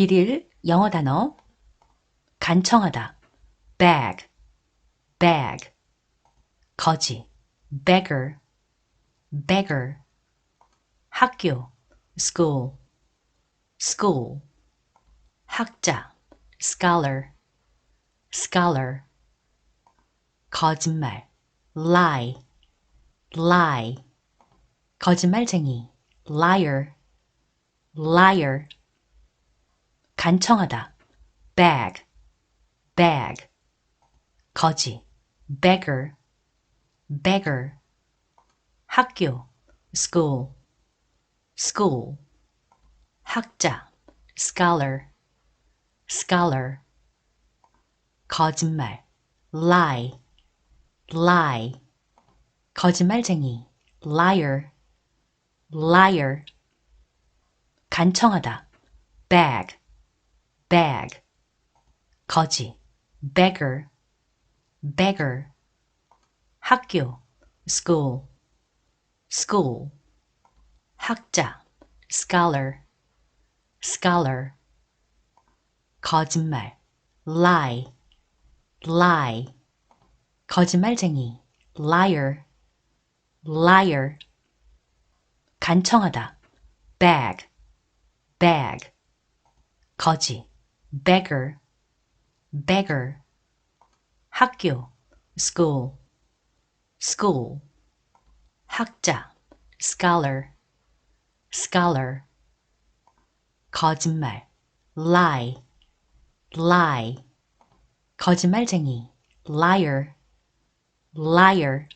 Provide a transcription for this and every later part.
일일 영어 단어 간청하다 bag bag 거지 beggar beggar 학교 school school 학자 scholar scholar 거짓말 lie lie 거짓말쟁이 liar liar 간청하다 bag bag 거지 beggar beggar 학교 school school 학자 scholar scholar 거짓말 lie lie 거짓말쟁이 liar liar 간청하다 bag bag 거지 beggar beggar 학교 school school 학자 scholar scholar 거짓말 lie lie 거짓말쟁이 liar liar 간청하다 bag bag 거지 beggar beggar 학교 school school 학자 scholar scholar 거짓말 lie lie 거짓말쟁이 liar liar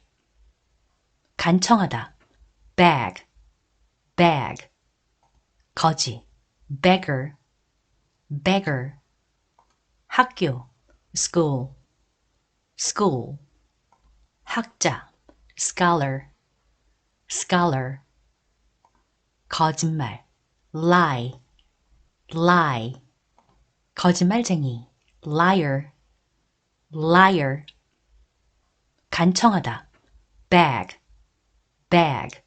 간청하다 bag bag 거지 beggar beggar 학교 school school 학자 scholar scholar 거짓말 lie lie 거짓말쟁이 liar liar 간청하다 bag bag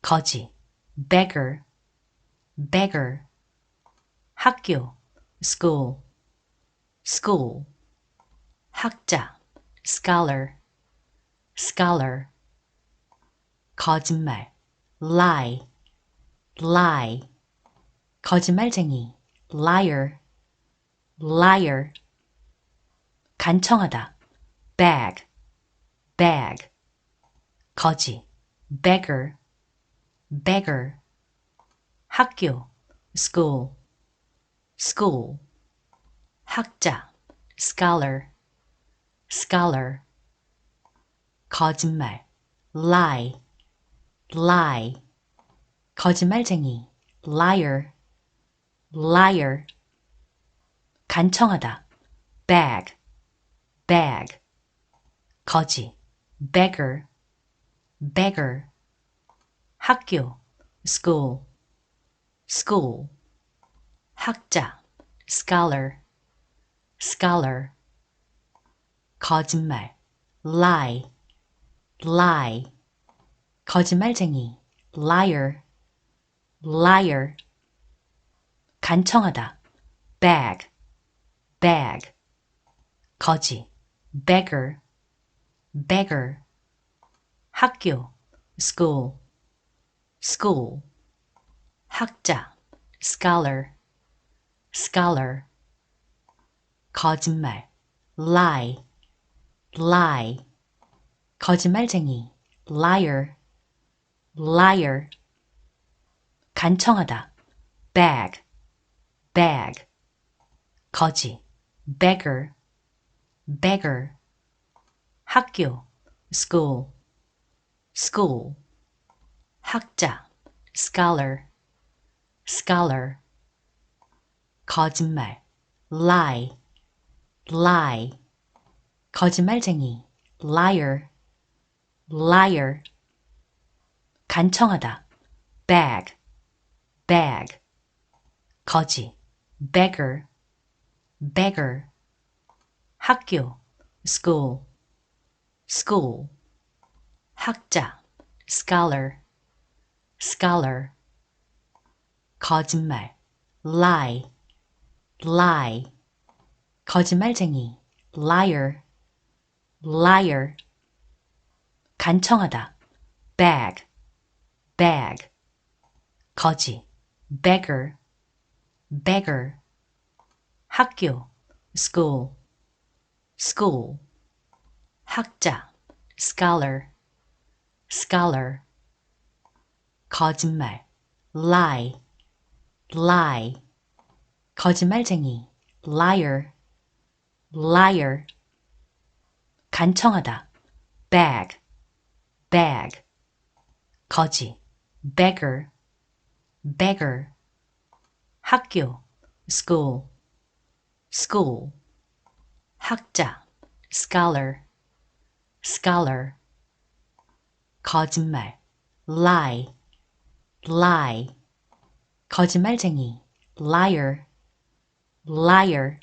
거지 beggar beggar 학교 school school 학자 scholar scholar 거짓말 lie lie 거짓말쟁이 liar liar 간청하다 bag bag 거지 beggar beggar 학교 school school 학자 scholar scholar 거짓말 lie lie 거짓말쟁이 liar liar 간청하다 bag bag 거지 beggar beggar 학교 school school 학자 scholar scholar 거짓말 lie lie 거짓말쟁이 liar liar 간청하다 bag bag 거지 beggar beggar 학교 school school 학자 scholar scholar 거짓말 lie lie 거짓말쟁이 liar liar 간청하다 bag bag 거지 beggar beggar 학교 school school 학자 scholar scholar 거짓말 lie lie 거짓말쟁이 liar liar 간청하다 bag bag 거지 beggar beggar 학교 school school 학자 scholar scholar 거짓말 lie lie 거짓말쟁이 liar liar 간청하다 bag bag 거지 beggar beggar 학교 school school 학자 scholar scholar 거짓말 lie lie 거짓말쟁이 liar liar 간청하다 bag bag 거지 beggar beggar 학교 school school 학자 scholar scholar 거짓말 lie lie 거짓말쟁이 liar liar